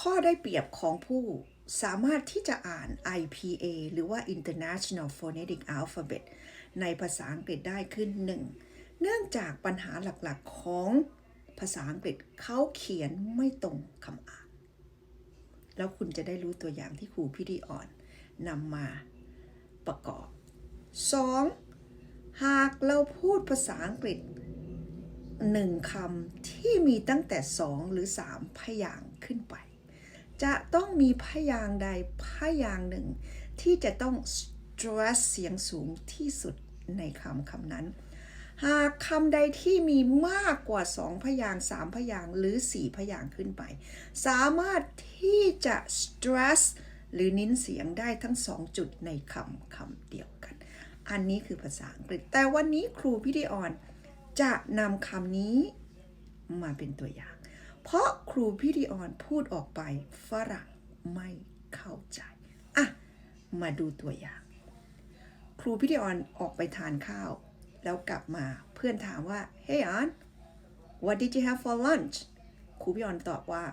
ข้อได้เปรียบของผู้สามารถที่จะอ่าน IPA หรือว่า International Phonetic Alphabet ในภาษาอังกฤษได้ขึ้นหนึ่งเนื่องจากปัญหาหลักๆของภาษาอังกฤษเขาเขียนไม่ตรงคำอ่าน แล้วคุณจะได้รู้ตัวอย่างที่ครูพี่ดีอ่อนนำมาประกอบ 2. หากเราพูดภาษาอังกฤษหนึ่งคำที่มีตั้งแต่สองหรือสามพยางค์ขึ้นไป จะต้องมีพยางใดพยางหนึ่ง ที่จะต้อง stress เสียงสูงที่สุดในคำคำนั้น หากคำใดที่มีมากกว่าสองพยางสามพยางหรือสี่พยางขึ้นไป สามารถที่จะ stress หรือนิ้นเสียงได้ทั้งสองจุดในคำคำเดียวกัน อันนี้คือภาษาอังกฤษ แต่วันนี้ครูพิธีออนจะนำคำนี้มาเป็นตัวอย่าง เพราะครูพิธีออนพูดออกไปฝรั่งไม่เข้าใจอะมาดูตัวอย่าง ครูพิธีออนออกไปทานข้าว แล้วกลับมาเพื่อนถามว่า Hey Aunt what did you have for lunch ครูพิธีออนตอบว่า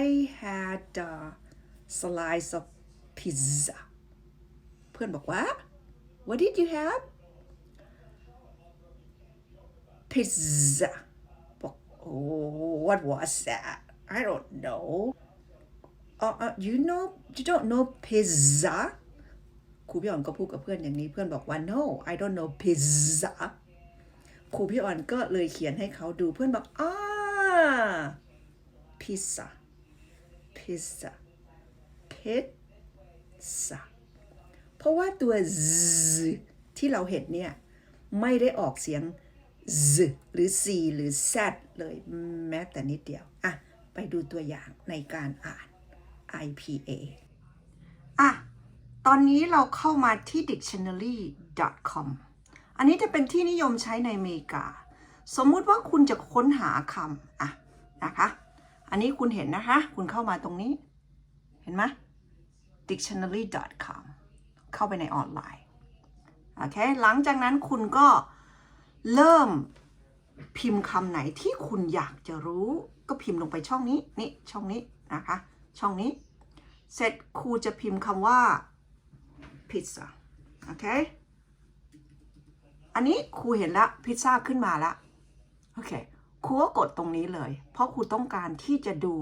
I had a slice of pizza เพื่อนบอกว่า What did you have pizza what was that I don't know uh, uh, you know you don't know pizza ครูพี่อ่อนก็พูดกับเพื่อนอย่างนี้เพื่อนบอกว่า no I don't know pizza ครูพี่อ่อนก็เลยเขียนให้เขาดูเพื่อนบอกอ่า pizza pizza pizza เพราะว่าตัว z ที่เราเห็นเนี่ย ไม่ได้ออกเสียง z หรือ c หรือ z เลยแม้แต่นิดเดียว อะ ไปดูตัวอย่างในการอ่าน IPA อะ ตอนนี้เราเข้ามาที่ dictionary.com อันนี้จะเป็นที่นิยมใช้ในอเมริกา สมมุติว่าคุณจะค้นหาคำอะนะคะ อันนี้คุณเห็นนะคะ คุณเข้ามาตรงนี้ เห็นไหม dictionary.com เข้าไปในออนไลน์ โอเค หลังจากนั้นคุณก็เริ่ม พิมพ์คำไหนที่คุณอยากจะรู้ ก็พิมพ์ลงไปช่องนี้นี่ช่องนี้นะคะ ช่องนี้ เสร็จครูจะพิมพ์คำว่าพิซซ่าโอเค อันนี้ครูเห็นละพิซซ่าขึ้นมาละโอเคครูก็กดตรงนี้เลย เพราะครูต้องการที่จะดู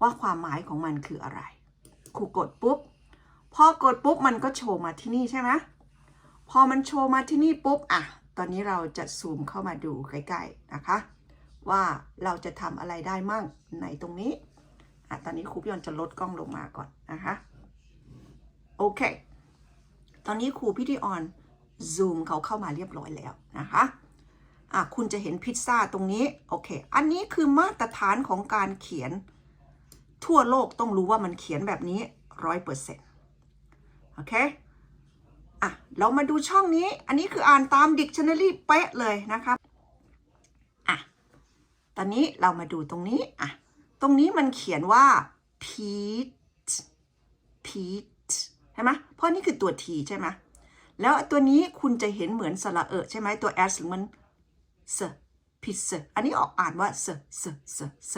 ว่าความหมายของมันคืออะไร ครูกดปุ๊บ พอกดปุ๊บมันก็โชว์มาที่นี่ใช่ไหมพอมันโชว์มาที่นี่ปุ๊บ อะ ตอนนี้เราจะซูมเข้ามาดูใกล้ๆนะคะ ว่าเราจะทำอะไรได้มั่งในตรงนี้อะตอนนี้ครูพี่ยอนจะลดกล้องลงมาก่อนนะคะโอเค ตอนนี้ครูพี่ดิออนซูมเขาเข้ามาเรียบร้อยแล้วนะคะอะคุณจะเห็นพิซซ่าตรงนี้โอเค อันนี้คือมาตรฐานของการเขียนทั่วโลกต้องรู้ว่ามันเขียนแบบนี้ร้อยเปอร์เซ็นต์โอเค อะ เรามาดูช่องนี้ อันนี้คืออ่านตาม dictionary เป๊ะเลยนะครับอะ ตอนนี้เรามาดูตรงนี้ อะ ตรงนี้มันเขียนว่า Pete Pete ใช่ไหมเพราะนี่คือตัว T ใช่ไหมแล้วตัวนี้คุณจะเห็นเหมือนสระเออใช่ไหมตัว S หรือมัน s พิซอันนี้ออกอ่านว่า s s s s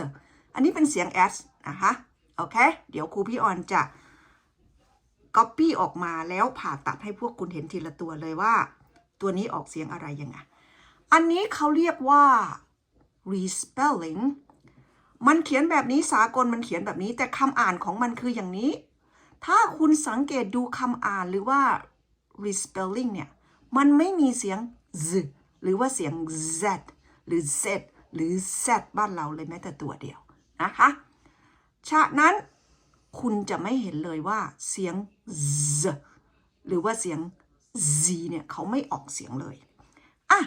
อันนี้เป็นเสียง S นะคะ โอเค เดี๋ยวครูพี่ออนจะ Copy ออกมาแล้วผ่าตัดให้พวกคุณเห็นทีละตัวเลยว่า ตัวนี้ออกเสียงอะไรยังไง อันนี้เขาเรียกว่า respelling มันเขียนแบบนี้สากลมันเขียนแบบนี้ แต่คำอ่านของมันคืออย่างนี้ ถ้าคุณสังเกตดูคำอ่านหรือว่า respelling เนี่ย มันไม่มีเสียง z หรือว่าเสียง z หรือ z หรือ z บ้านเราเลยแม้แต่ตัวเดียวนะคะ ฉะนั้น คุณจะไม่เห็นเลยว่าเสียง z หรือว่าเสียง z เนี่ยเขาไม่ออกเสียงเลยอะ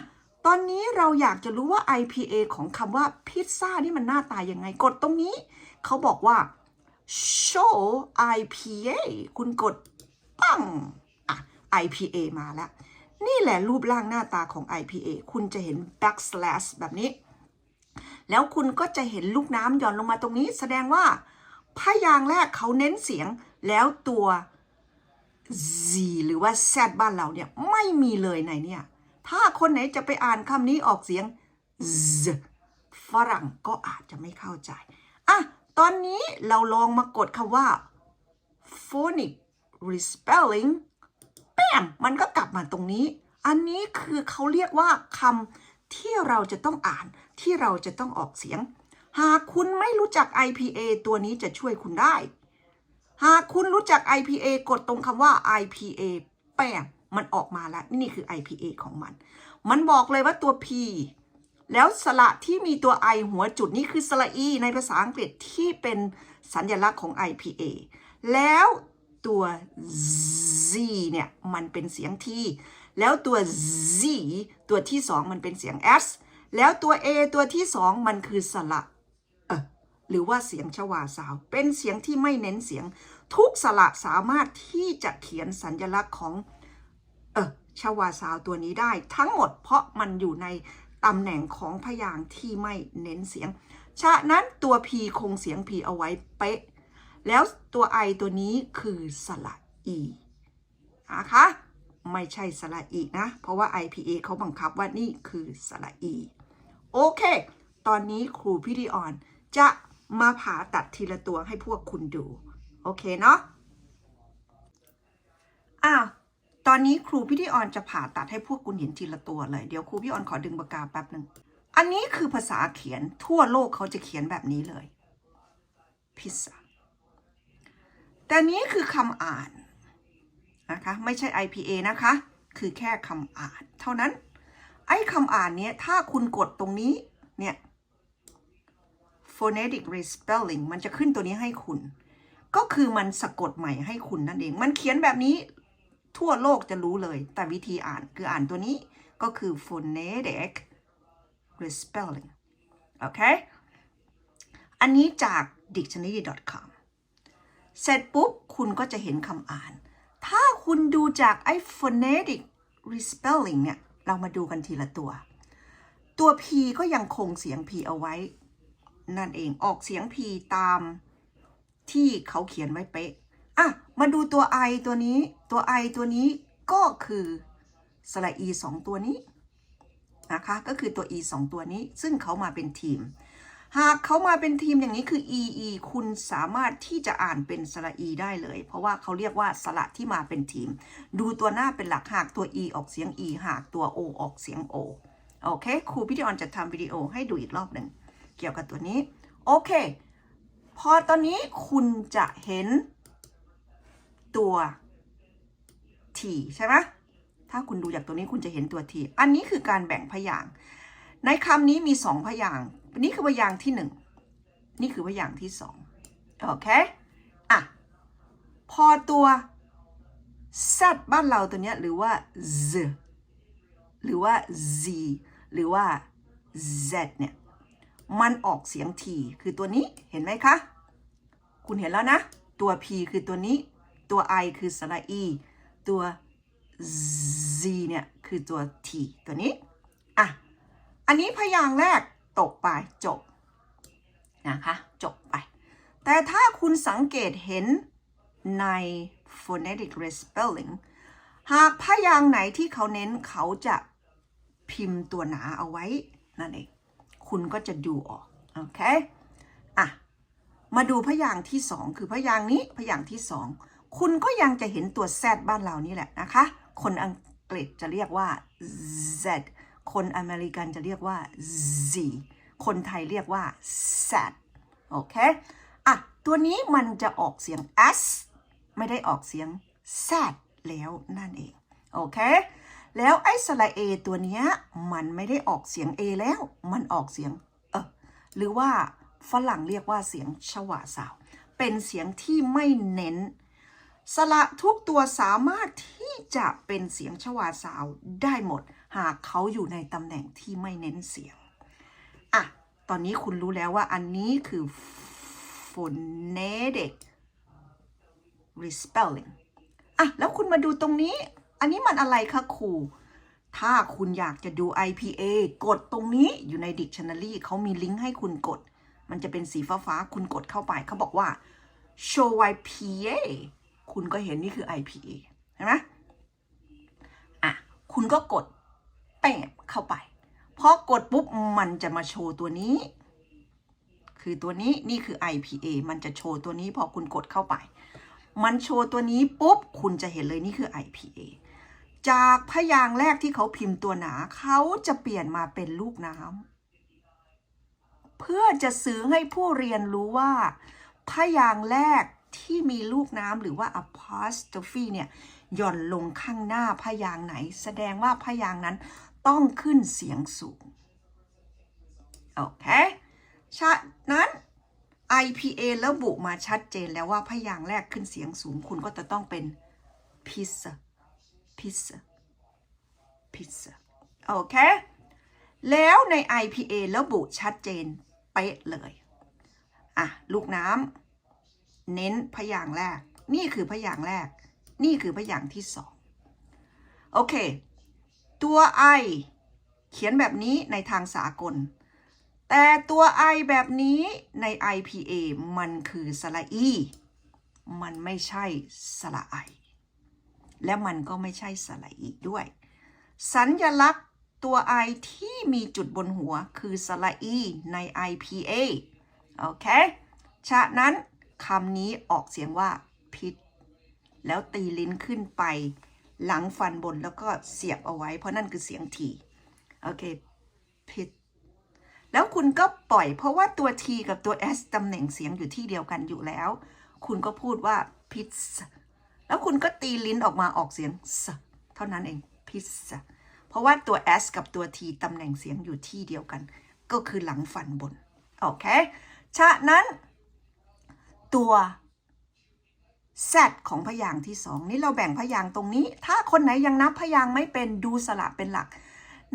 ตอนนี้เราอยากจะรู้ว่า IPA ของคำว่าพิซซ่านี่มันหน้าตายังไง กดตรงนี้ เขาบอกว่า show IPA คุณกดปังอะ IPA มาแล้ว นี่แหละรูปร่างหน้าตาของ IPA คุณจะเห็น backslash แบบนี้ แล้วคุณก็จะเห็นลูกน้ำหย่อนลงมาตรงนี้ แสดงว่า พยางแรกเขาเน้นเสียงแล้วตัว Z หรือว่า Z บ้านเราเนี่ยไม่มีเลยในเนี่ยถ้าคนไหนจะไปอ่านคำนี้ออกเสียง Z ฝรั่งก็อาจจะไม่เข้าใจอะตอนนี้เราลองมากดคำว่า phonic respelling แป้มมันก็กลับมาตรงนี้ อันนี้คือเขาเรียกว่าคำที่เราจะต้องอ่านที่เราจะต้องออกเสียง หากคุณไม่รู้จัก IPA ตัวนี้จะช่วยคุณได้ หากคุณรู้จัก IPA กดตรงคำว่า IPA แป้งมันออกมาแล้ว นี่คือ IPA ของมัน มันบอกเลยว่าตัว P แล้วสระที่มีตัว I หัวจุดนี่คือสระ E ในภาษาอังกฤษที่เป็นสัญลักษณ์ของ IPA แล้วตัว Z เนี่ย มันเป็นเสียง T แล้วตัว Z ตัวที่สองมันเป็นเสียง S แล้วตัว A ตัวที่สองมันคือสระ หรือว่าเสียงชวาสาว เป็นเสียงที่ไม่เน้นเสียง ทุกสระสามารถที่จะเขียนสัญลักษณ์ของเออชวาสาวตัวนี้ได้ ทั้งหมดเพราะมันอยู่ในตำแหน่งของพยางที่ไม่เน้นเสียง ฉะนั้นตัว P คงเสียง P เอาไว้เป๊ะ แล้วตัว I ตัวนี้คือสระ E นะคะไม่ใช่สระ E นะ เพราะว่า IPA เขาบังคับว่านี่คือสระ E โอเค ตอนนี้ครูพิธีออนจะ มาผ่าตัดทีละตัวให้พวกคุณดู โอเคเนาะอ้าวตอนนี้ครูพิธีออนจะผ่าตัดให้พวกคุณเห็นทีละตัวเลย เดี๋ยวครูพี่ออนขอดึงปากกาแป๊บหนึ่งอันนี้คือภาษาเขียนทั่วโลกเขาจะเขียนแบบนี้เลยพิซซ่าแต่นี้คือคำอ่านนะคะไม่ใช่ IPA นะคะ คือแค่คำอ่าน เท่านั้น ไอ้คำอ่านเนี้ยถ้าคุณกดตรงนี้เนี่ย phonetic respelling มันจะขึ้นตัวนี้ให้คุณ ก็คือมันสะกดใหม่ให้คุณนั่นเอง มันเขียนแบบนี้ทั่วโลกจะรู้เลย แต่วิธีอ่านคืออ่านตัวนี้ก็คือ phonetic respelling โอเค อันนี้จาก dictionary.com เสร็จปุ๊บ คุณก็จะเห็นคำอ่าน ถ้าคุณดูจากไอ้ phonetic respelling เนี่ย เรามาดูกันทีละตัว ตัว P ก็ยังคงเสียง P เอาไว้ นั่นเองออกเสียง P ตามที่เขาเขียนไว้เป๊ะอะมาดูตัว I ตัวนี้ตัว I ตัวนี้ก็คือสระ E สองตัวนี้นะคะก็คือตัว E สองตัวนี้ซึ่งเขามาเป็นทีม หากเขามาเป็นทีมอย่างนี้คือ EE คุณสามารถที่จะอ่านเป็นสระ E ได้เลย เพราะว่าเขาเรียกว่าสระที่มาเป็นทีม ดูตัวหน้าเป็นหลักหากตัว E ออกเสียง E หากตัว O ออกเสียง O โอเคครูพิธีออนจะทำวิดีโอให้ดูอีกรอบหนึ่ง เกี่ยวกับตัวนี้ โอเค พอตอนนี้คุณจะเห็นตัว T ใช่ไหมถ้าคุณดูจากตัวนี้คุณจะเห็นตัว T อันนี้คือการแบ่งพยางค์ในคำนี้มีสองพยางค์นี่คือพยางค์ที่หนึ่งนี่คือพยางค์ที่สองโอเคอะพอตัว Z บ้านเราตัวเนี้ยหรือว่า Z หรือว่า Z หรือว่า Z เนี่ย มันออกเสียง T คือตัวนี้เห็นไหมคะ คุณเห็นแล้วนะ ตัว P คือตัวนี้ ตัว I คือสระ E ตัว Z เนี่ย คือตัว T ตัวนี้ อะ อันนี้พยางค์แรกตกไปจบ นะคะ จบไป แต่ถ้าคุณสังเกตเห็นใน phonetic respelling หากพยางค์ไหนที่เขาเน้นเขาจะพิมพ์ตัวหนาเอาไว้นั่นเอง คุณก็จะดูออก โอเค อะ มาดูพยางค์ที่สองคือพยางค์นี้พยางค์ที่สองคุณก็ยังจะเห็นตัว Z บ้านเรานี่แหละนะคะ คนอังกฤษจะเรียกว่า Z คนอเมริกันจะเรียกว่า Z คนไทยเรียกว่า Z โอเค อะ ตัวนี้มันจะออกเสียง S ไม่ได้ออกเสียง Z แล้วนั่นเอง โอเค แล้วไอ้สระ A ตัวเนี้ยมันไม่ได้ออกเสียง A แล้ว มันออกเสียงเออหรือว่าฝรั่งเรียกว่าเสียงชวาสาว เป็นเสียงที่ไม่เน้น สระทุกตัวสามารถที่จะเป็นเสียงชวาสาวได้หมด หากเขาอยู่ในตำแหน่งที่ไม่เน้นเสียงอะตอนนี้คุณรู้แล้วว่าอันนี้คือ phonetic respelling อะ แล้วคุณมาดูตรงนี้ อันนี้มันอะไรคะครูถ้าคุณอยากจะดู IPA กดตรงนี้อยู่ใน dictionary เขามีลิงก์ให้คุณกด มันจะเป็นสีฟ้าๆ คุณกดเข้าไป เขาบอกว่า show IPA คุณก็เห็นนี่คือ IPA เห็นไหมอะ คุณก็กดแปบเข้าไป พอกดปุ๊บ มันจะมาโชว์ตัวนี้ คือตัวนี้นี่คือ IPA มันจะโชว์ตัวนี้พอคุณกดเข้าไป มันโชว์ตัวนี้ปุ๊บ คุณจะเห็นเลยนี่คือ IPA จากพยางค์แรกที่เขาพิมพ์ตัวหนา เขาจะเปลี่ยนมาเป็นลูกน้ำเพื่อจะสื่อให้ผู้เรียนรู้ว่า พยางค์แรกที่มีลูกน้ำหรือว่า apostrophe เนี่ยหย่อนลงข้างหน้าพยางค์ไหน แสดงว่าพยางค์นั้นต้องขึ้นเสียงสูง โอเคฉะนั้น IPA ระบุมาชัดเจนแล้วว่าพยางค์แรกขึ้นเสียงสูงคุณก็จะต้องเป็น pizza pizza pizza โอเค แล้วใน IPA ระบุชัดเจนเป๊ะเลย อะ ลูกน้ำเน้นพยางแรก นี่คือพยางแรก นี่คือพยางที่สอง โอเค ตัว I เขียนแบบนี้ในทางสากล แต่ตัว I แบบนี้ใน IPA มันคือสระอี มันไม่ใช่สระไอ และมันก็ไม่ใช่สระอีด้วย สัญญลักษณ์ตัว I ที่มีจุดบนหัวคือสระอีใน IPA โอเค ฉะนั้นคำนี้ออกเสียงว่าพิษ แล้วตีลิ้นขึ้นไป หลังฟันบนแล้วก็เสียบเอาไว้ เพราะนั่นคือเสียงทีโอเคพิษแล้วคุณก็ปล่อยเพราะว่าตัว T กับตัว S ตำแหน่งเสียงอยู่ที่เดียวกันอยู่แล้ว คุณก็พูดว่าพิซซ่า แล้วคุณก็ตีลิ้นออกมาออกเสียงสเท่านั้นเองพิซซ่าเพราะว่าตัว S กับตัว T ตำแหน่งเสียงอยู่ที่เดียวกัน ก็คือหลังฟันบน โอเค ฉะนั้น ตัว Z ของพยางค์ที่สองนี่เราแบ่งพยางค์ตรงนี้ ถ้าคนไหนยังนับพยางค์ไม่เป็นดูสระเป็นหลัก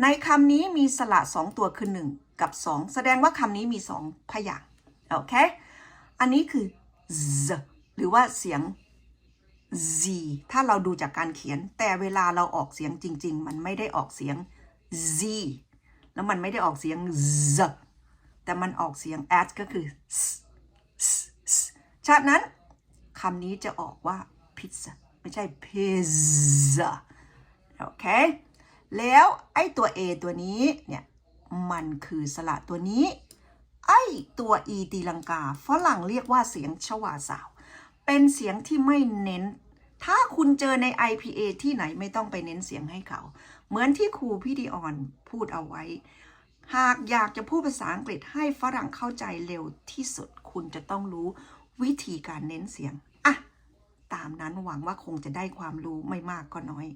ในคำนี้มีสระสองตัวคือ1กับ2แสดงว่าคำนี้มี2พยางค์โอเค อันนี้คือ z หรือว่าเสียง z ถ้าเราดูจากการเขียน แต่เวลาเราออกเสียงจริง ๆ มันไม่ได้ออกเสียง z แล้วมันไม่ได้ออกเสียง z แต่มันออกเสียง s ก็คือ s s s ฉะนั้นคำนี้จะออกว่า pizza ไม่ใช่ pizza โอเค แล้วไอ้ตัว A ตัวนี้เนี่ย มันคือสระตัวนี้ ไอ้ตัว E ตีลังกาฝรั่งเรียกว่าเสียงชวาสาว เป็นเสียงที่ไม่เน้น ถ้าคุณเจอใน IPA ที่ไหนไม่ต้องไปเน้นเสียงให้เขา เหมือนที่ครูพี่ดีออนพูดเอาไว้ หากอยากจะพูดภาษาอังกฤษให้ฝรั่งเข้าใจเร็วที่สุด คุณจะต้องรู้วิธีการเน้นเสียง อะ ตามนั้นหวังว่าคงจะได้ความรู้ไม่มากก็น้อย